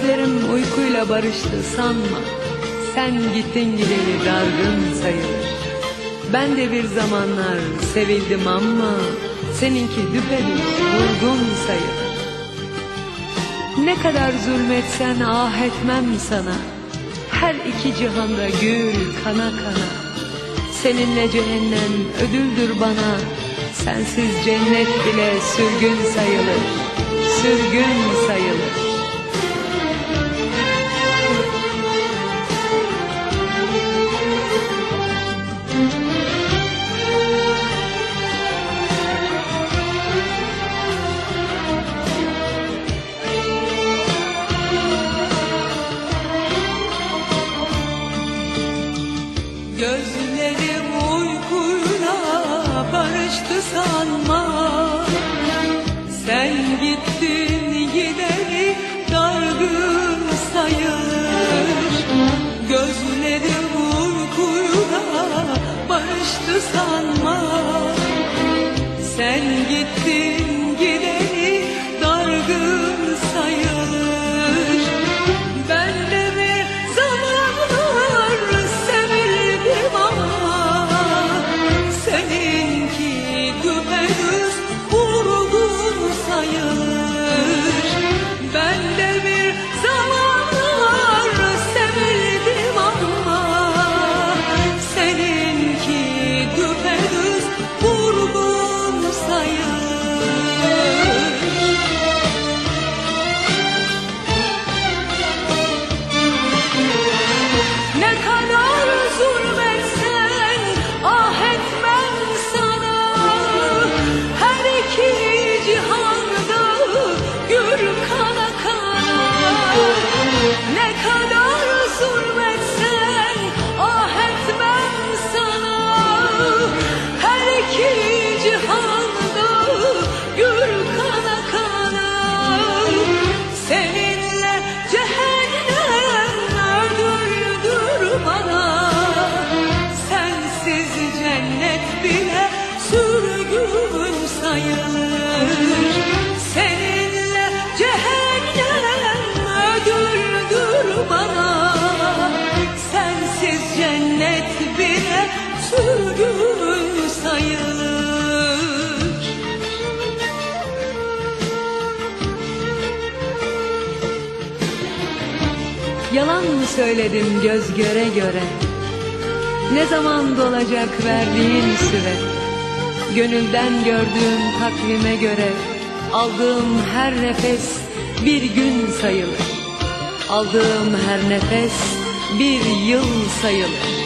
Gözlerim uykuyla barıştı sanma. Sen gittin gideli dargın sayılır. Ben de bir zamanlar sevildim ama Seninki düpedüz vurgun sayılır. Ne kadar zulmetsen ah etmem sana. Her iki cihanda gül kana kana. Seninle cehennem ödüldür bana. Sensiz cennet bile sürgün sayılır Sürgün sayılır Yalan mı söyledim göz göre göre? Ne zaman dolacak verdiğin süre Gönülden gördüğüm takvime göre Aldığım her nefes bir gün sayılır. Aldığım her nefes bir yıl sayılır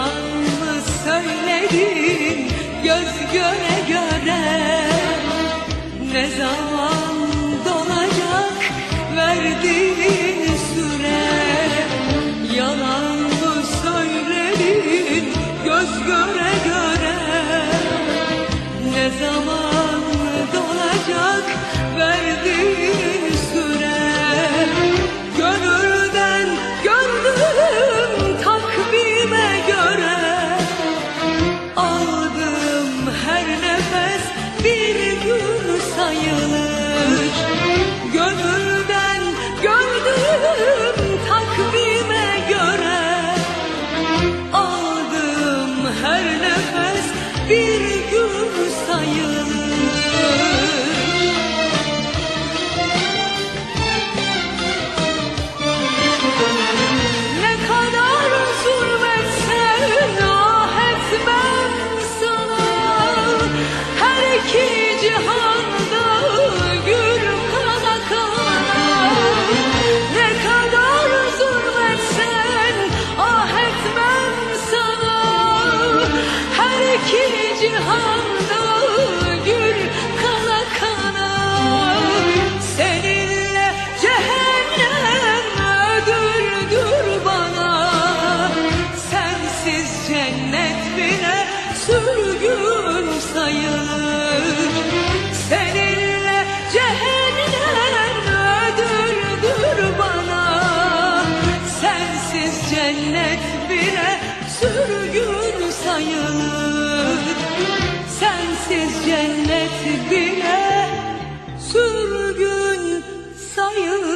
Yalan mı söyledin? Göz göre göre. Ne zaman cennet bile sürgün sayılır. Sensiz cennet bile sürgün sayılır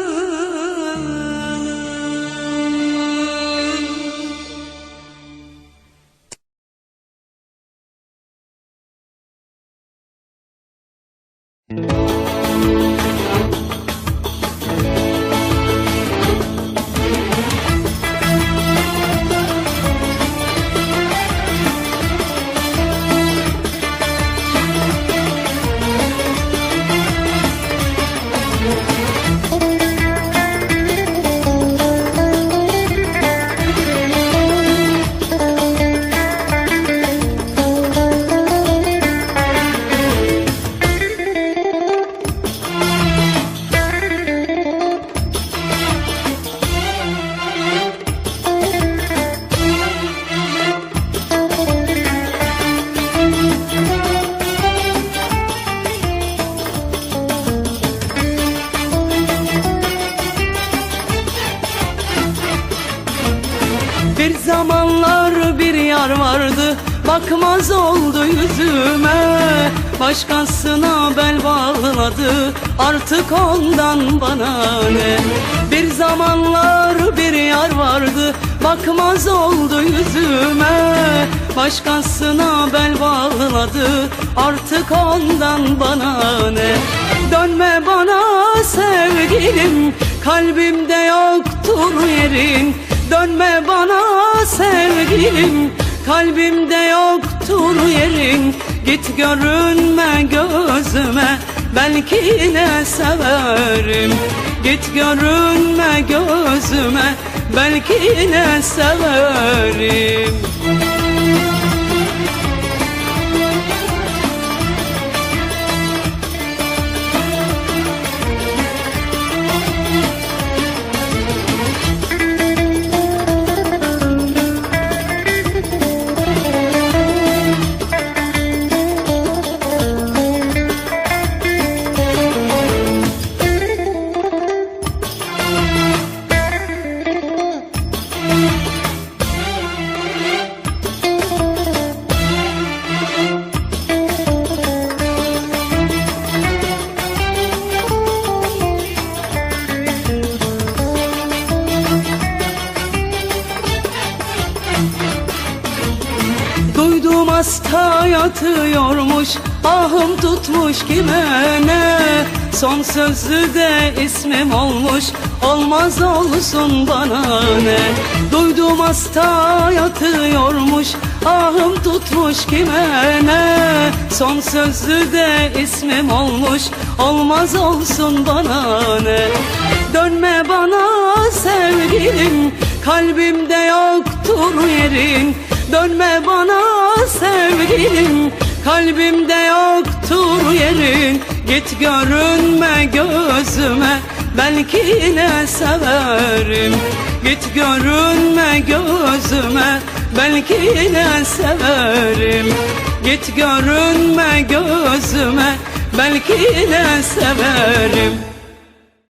yar vardı. Bakmaz oldu yüzüme. Başkasına bel bağladı. Artık ondan bana ne? Bir zamanlar bir yar vardı. Bakmaz oldu yüzüme. Başkasına bel bağladı. Artık ondan bana ne? Dönme bana sevgilim. Kalbimde yoktur yerin. Dönme bana sevgilim Kalbimde yoktur yerin. Git görünme gözüme. Belki yine severim. Git görünme gözüme. Belki yine severim hasta yatıyormuş Ahım tutmuş kime ne? Son sözü de ismim olmuş Olmaz olsun bana ne? Duydum hasta yatıyormuş Ahım tutmuş kime ne? Son sözü de ismim olmuş Olmaz olsun bana ne? Dönme bana sevgilim Kalbimde yoktur yerin. Dönme bana sevgilim Kalbimde yoktur yerin. Git görünme gözüme Belki yine severim. Git görünme gözüme Belki yine severim. Git görünme gözüme Belki yine severim